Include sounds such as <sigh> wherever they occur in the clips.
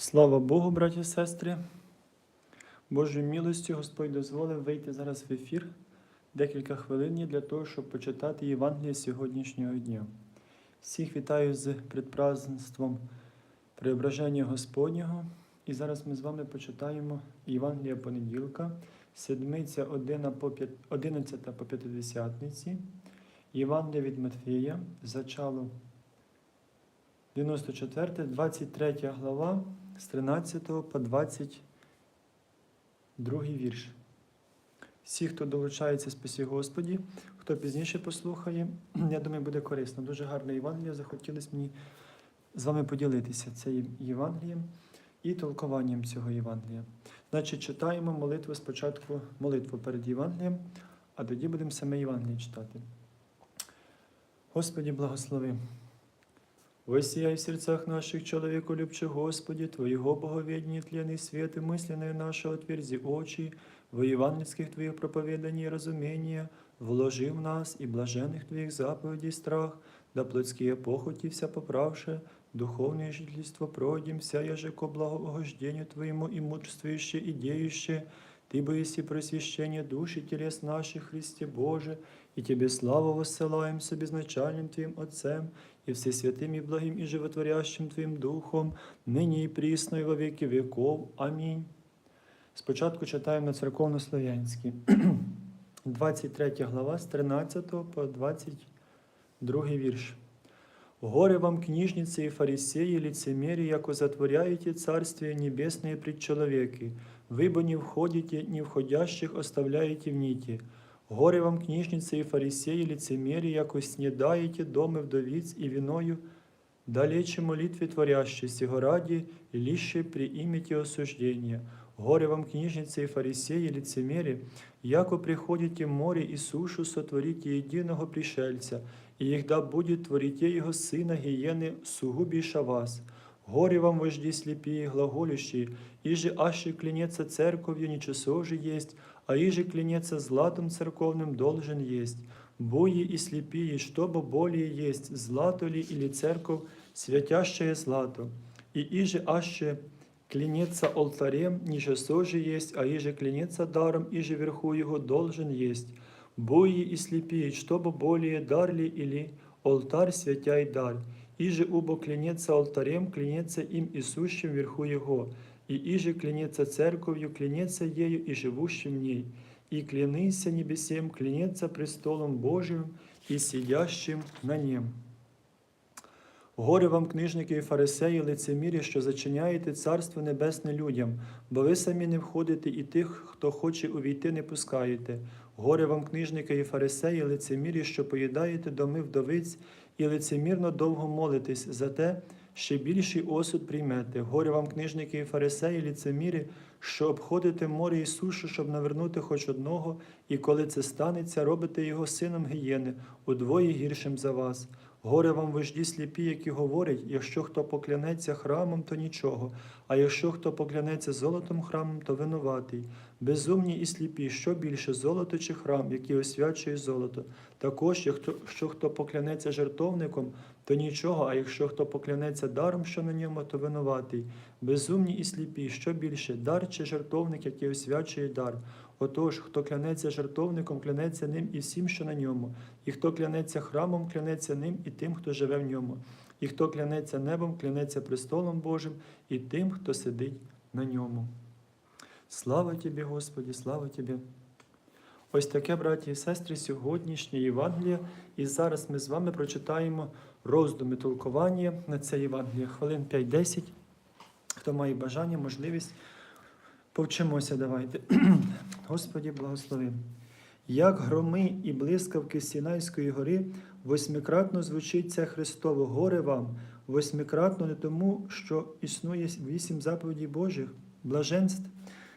Слава Богу, браті і сестри. Божою милостю Господь дозволив вийти зараз в ефір декілька хвилин для того, щоб почитати Євангеліє сьогоднішнього дня. Всіх вітаю з предпразднством Преображення Господнього. І зараз ми з вами почитаємо Євангелія понеділка, седмиця 11 по п'ятидесятниці, Євангелія від Матфея, зачало 94, 23 глава з 13 по 22 вірш. Всі, хто долучається спасі Господі, хто пізніше послухає, <clears throat> я думаю, буде корисно. Дуже гарне Євангеліє. Захотілося мені з вами поділитися цим Євангелієм і толкуванням цього Євангелія. Значить, читаємо молитву спочатку, молитву перед Євангелієм, а тоді будемо саме Євангеліє читати. Господі, благослови. Воссияй в сердцах наших, человеку любче Господи, Твоего боговедения тленный свет и мысленные наши отверзи очи, во евангельских Твоих проповеданий и разумения, вложи в нас и блаженных Твоих заповедей страх, да плотские похоти вся поправше, духовное жительство пройдем, вся яже ко благоугождению Твоему и мудрствующе и деюще, Ты боиси просвящение души и телес наших, Христе Боже, и Тебе славу воссылаем с безначальным Твоим Отцем, и всесвятым и благим и животворящим Твоим Духом, нині і прісно, і во віки віков. Амінь. Спочатку читаємо на церковнослов'янській. <clears throat> 23 глава з 13 по 22 вірш. Горе вам, книжницы и фарисеи, лицемерие, яко затворяете Царствие Небесное пред человеки, вы бы не входите, не входящих оставляете в нити. Горе вам, книжницы и фарисеи, лицемерие, яко снедаете доми вдовиц и виною, далече молитве творящей, сего ради, и лище приимите осуждение. Горе вам, книжницы и фарисеи, лицемерие, яко приходите море и сушу, сотворите единого пришельца, и егда будет творите его сына гиены, сугубіша вас. Горе вам, вожди слепые, глаголющие, иже аще клянется церковью, ничего же есть, а иже клянется златом церковным должен есть. Бои и слепые, чтобы более есть, злато ли или церковь, святящее злато. И иже аще клянется алтарем, ничего же есть, а иже клянется даром, иже верху его должен есть. Бои и слепые, чтобы более дар ли или алтарь святяй дар. Иже убо клянется алтарем, клянется им и сущим вверху его, и иже клянется церковью, клянется ею и живущим в ней, и клянися небесем, клянется престолом Божиим и сидящим на нем. Горе вам, книжники і фарисеї, лицемірі, що зачиняєте Царство Небесне людям, бо ви самі не входите і тих, хто хоче увійти, не пускаєте. Горе вам, книжники і фарисеї, лицемірі, що поїдаєте доми вдовиць і лицемірно довго молитесь за те, ще більший осуд приймете. Горе вам, книжники і фарисеї, ліцеміри, що обходите море і сушу, щоб навернути хоч одного, і коли це станеться, робите його сином гієни, удвоє гіршим за вас. Горе вам вожді сліпі, які говорять, якщо хто поклянеться храмом, то нічого, а якщо хто поклянеться золотом храмом, то винуватий. Безумні і сліпі, що більше золото чи храм, який освячує золото. Також, якщо хто поклянеться жертовником, то нічого, а якщо хто поклянеться даром, що на ньому, то винуватий. Безумні і сліпі, що більше дар чи жертовник, який освячує дар. Отож, хто клянеться жертовником, клянеться ним і всім, що на ньому, і хто клянеться храмом, клянеться ним і тим, хто живе в ньому, і хто клянеться небом, клянеться престолом Божим і тим, хто сидить на ньому. Слава тобі, Господі, слава тобі. Ось таке, браті і сестри, сьогоднішнє Євангеліє. І зараз ми з вами прочитаємо роздуми толкування на це Євангеліє. Хвилин 5-10. Хто має бажання, можливість, повчимося давайте. <clears throat> Господі, благослови. Як громи і блискавки Сінайської гори, восьмикратно звучить це Христово горе вам, восьмикратно не тому, що існує вісім заповідей Божих, блаженств.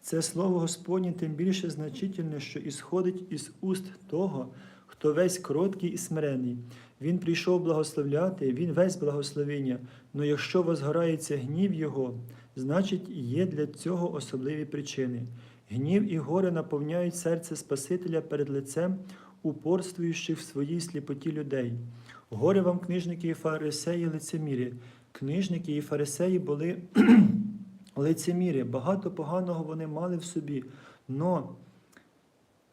Це слово Господнє тим більше значительне, що ісходить із уст того, хто весь кроткий і смирений. Він прийшов благословляти, він весь благословення, но якщо возгорається гнів Його, значить є для цього особливі причини. Гнів і горе наповняють серце Спасителя перед лицем упорствуючих в своїй сліпоті людей. Горе вам, книжники і фарисеї, лицемірі. Книжники і фарисеї були <clears throat> лицемірі. Багато поганого вони мали в собі, но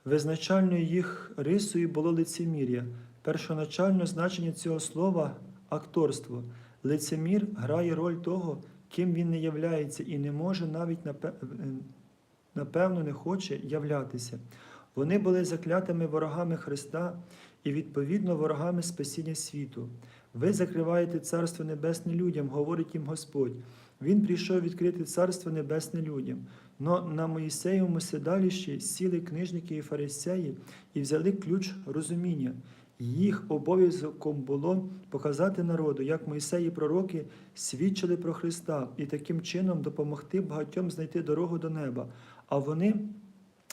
визначальною їх рисою було лицемір'я. Першоначальне значення цього слова акторство. Лицемір грає роль того, ким він не являється, і не може навіть напе- е, напевно не хоче являтися. Вони були заклятими ворогами Христа і, відповідно, ворогами спасіння світу. Ви закриваєте Царство Небесне людям, говорить їм Господь. Він прийшов відкрити Царство Небесне людям. Но на Моїсеєвому седалищі сіли книжники і фарисеї і взяли ключ розуміння. Їх обов'язком було показати народу, як Мойсей пророки свідчили про Христа і таким чином допомогти багатьом знайти дорогу до неба. А вони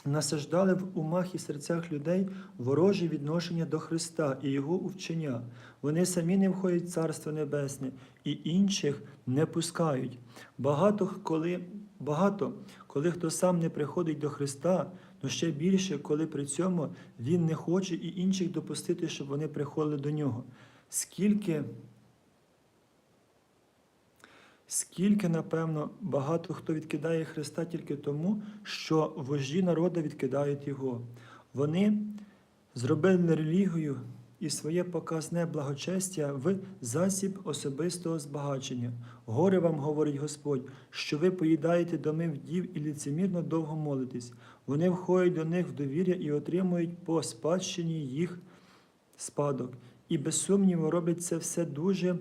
насаждали в умах і серцях людей ворожі відношення до Христа і Його вчення. Вони самі не входять в Царство Небесне і інших не пускають. Багато коли, багато, коли хто сам не приходить до Христа, но ще більше, коли при цьому він не хоче і інших допустити, щоб вони приходили до нього. Скільки Скільки, напевно, багато хто відкидає Христа тільки тому, що вожді народу відкидають Його. Вони зробили релігію і своє показне благочестя в засіб особистого збагачення. Горе вам, говорить Господь, що ви поїдаєте доми вдів і ліцемірно довго молитесь. Вони входять до них в довір'я і отримують по спадщині їх спадок. І без сумніву роблять це все дуже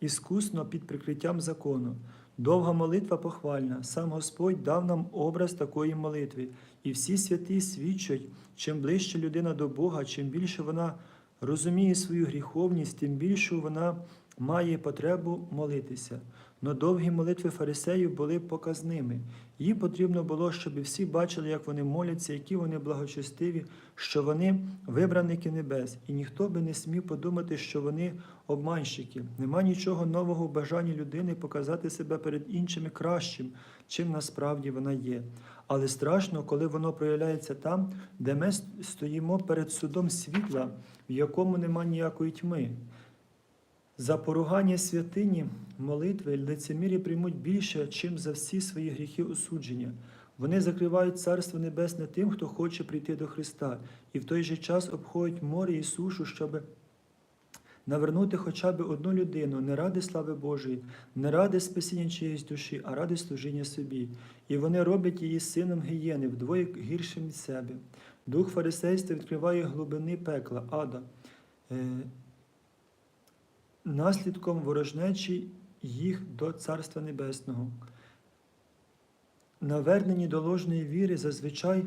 іскусно під прикриттям закону. Довга молитва похвальна. Сам Господь дав нам образ такої молитви. І всі святі свідчать, чим ближче людина до Бога, чим більше вона розуміє свою гріховність, тим більше вона має потребу молитися. Но довгі молитви фарисеїв були показними. Їм потрібно було, щоб всі бачили, як вони моляться, які вони благочестиві, що вони вибраники небес, і ніхто би не смів подумати, що вони обманщики. Нема нічого нового в бажанні людини показати себе перед іншими кращим, чим насправді вона є. Але страшно, коли воно проявляється там, де ми стоїмо перед судом світла, в якому нема ніякої тьми. За поругання святині молитви лицемірі приймуть більше, чим за всі свої гріхи осудження. Вони закривають Царство Небесне тим, хто хоче прийти до Христа, і в той же час обходять море і сушу, щоб навернути хоча б одну людину не ради слави Божої, не ради спасіння чиєїсь душі, а ради служіння собі. І вони роблять її сином гієни, вдвоє гіршим від себе. Дух фарисейства відкриває глибини пекла, ада. Наслідком ворожнечі їх до Царства Небесного. Навернені до ложної віри зазвичай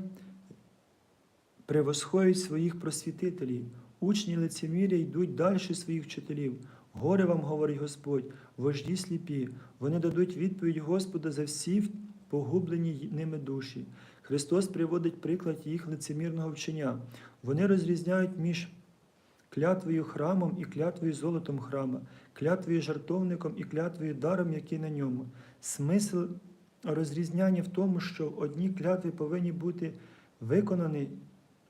превосходять своїх просвітителів. Учні лицеміря йдуть далі своїх вчителів. Горе вам, говорить Господь, вожді сліпі, вони дадуть відповідь Господа за всі погублені ними душі. Христос приводить приклад їх лицемірного вчення. Вони розрізняють між клятвою храмом і клятвою золотом храма, клятвою жартовником і клятвою даром, який на ньому. Смисл розрізняння в тому, що одні клятви повинні бути виконані,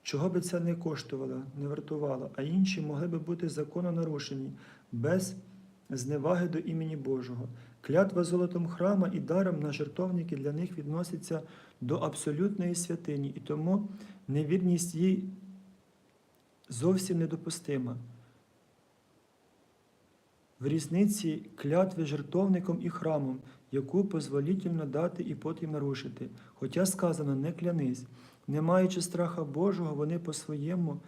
чого би це не коштувало, не вартувало, а інші могли би бути закононарушені без зневаги до імені Божого. Клятва золотом храма і даром на жертовники для них відноситься до абсолютної святині, і тому невірність їй зовсім недопустима. В різниці клятви жертовником і храмом, яку позволітельно дати і потім нарушити. Хоча сказано не клянись, не маючи страха Божого, вони по своєму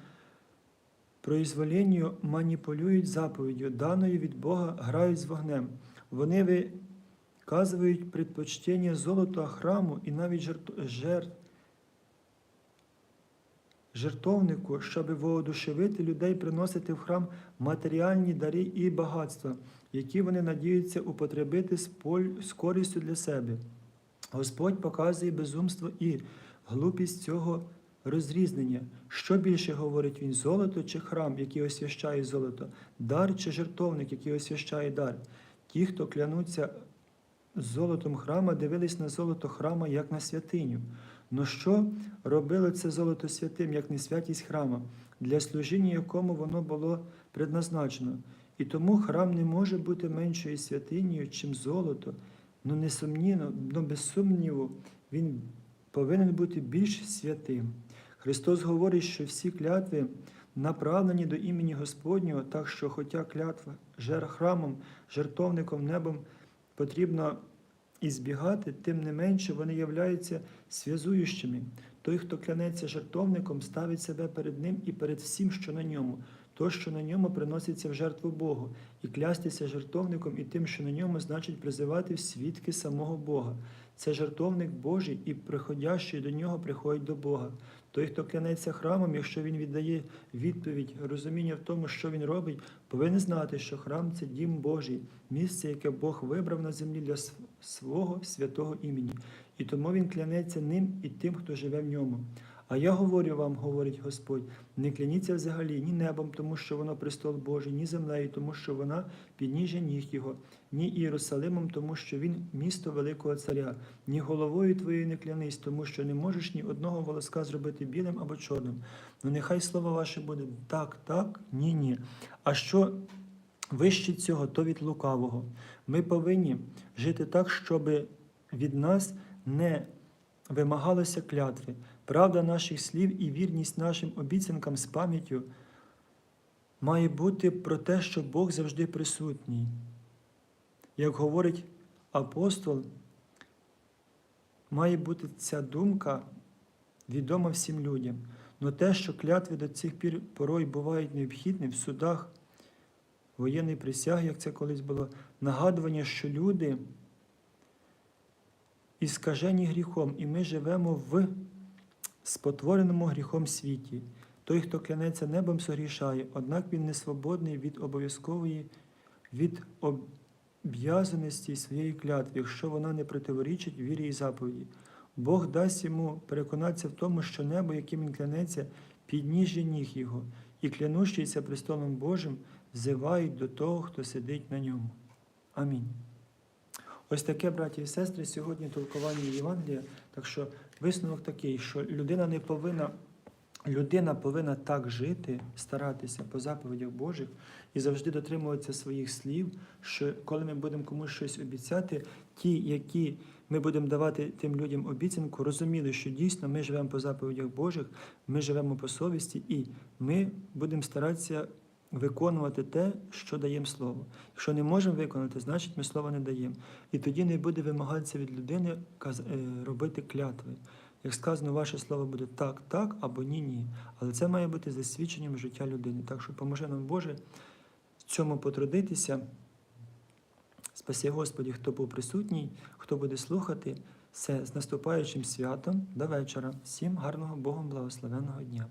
произволенню маніпулюють заповіддю, даною від Бога грають з вогнем. Вони виказують предпочтення золота храму і навіть жертв, жертовнику, щоб воодушевити людей приносити в храм матеріальні дари і багатства, які вони надіються употребити з, поль... з користю для себе. Господь показує безумство і глупість цього розрізнення. Що більше говорить він: золото чи храм, який освящає золото, дар чи жертовник, який освящає дар. Ті, хто клянуться золотом храма, дивились на золото храма як на святиню. Но що робило це золото святим, як не святість храма, для служіння якому воно було предназначено? І тому храм не може бути меншою святинею, чим золото, ну несумнівно, ну без сумніву, він повинен бути більш святим. Христос говорить, що всі клятви направлені до імені Господнього, так що, хоча клятва жер храмом, жертовником, небом потрібно і збігати, тим не менше вони являються зв'язуючими. Той, хто клянеться жертовником, ставить себе перед ним і перед всім, що на ньому, то, що на ньому приноситься в жертву Богу, і клястися жертовником і тим, що на ньому, значить призивати в свідки самого Бога. Це жертовник Божий, і приходящий до нього приходить до Бога. Той, хто клянеться храмом, якщо він віддає відповідь, розуміння в тому, що він робить, повинен знати, що храм це дім Божий, місце, яке Бог вибрав на землі для свого святого імені. І тому він клянеться ним і тим, хто живе в ньому. А я говорю вам, говорить Господь, не кляніться взагалі ні небом, тому що воно престол Божий, ні землею, тому що вона підніжжя ніг його, ні Ієрусалимом, тому що він місто великого царя, ні головою твоєю не клянись, тому що не можеш ні одного волоска зробити білим або чорним. Ну нехай слово ваше буде так, так, ні, ні. А що вище цього, то від лукавого. Ми повинні жити так, щоб від нас не вимагалося клятви. Правда наших слів і вірність нашим обіцянкам з пам'яттю має бути про те, що Бог завжди присутній. Як говорить апостол, має бути ця думка відома всім людям. Но те, що клятви до цих пір порой бувають необхідні в судах воєнної присяги, як це колись було, нагадування, що люди іскажені гріхом, і ми живемо в спотвореному гріхом світі. Той, хто клянеться небом, согрішає, однак він не свободний від обов'язкової, від об'язаності своєї клятви, якщо вона не противорічить вірі і заповіді. Бог дасть йому переконатися в тому, що небо, яким він клянеться, підніжжя ніг його, і клянущийся престолом Божим, взивають до того, хто сидить на ньому. Амінь. Ось таке, браті і сестри, сьогодні толкування Євангелія. Так що висновок такий, що людина не повинна, людина повинна так жити, старатися по заповідях Божих і завжди дотримуватися своїх слів, що коли ми будемо комусь щось обіцяти, ті, які ми будемо давати тим людям обіцянку, розуміли, що дійсно ми живемо по заповідях Божих, ми живемо по совісті, і ми будемо старатися виконувати те, що даємо слово. Якщо не можемо виконати, значить ми слова не даємо. І тоді не буде вимагатися від людини е, робити клятви. Як сказано, ваше слово буде так, так або ні, ні. Але це має бути засвідченням життя людини. Так що поможе нам Боже в цьому потрудитися. Спаси Господі, хто був присутній, хто буде слухати. Все з наступаючим святом до вечора. Всім гарного Богом благословенного дня.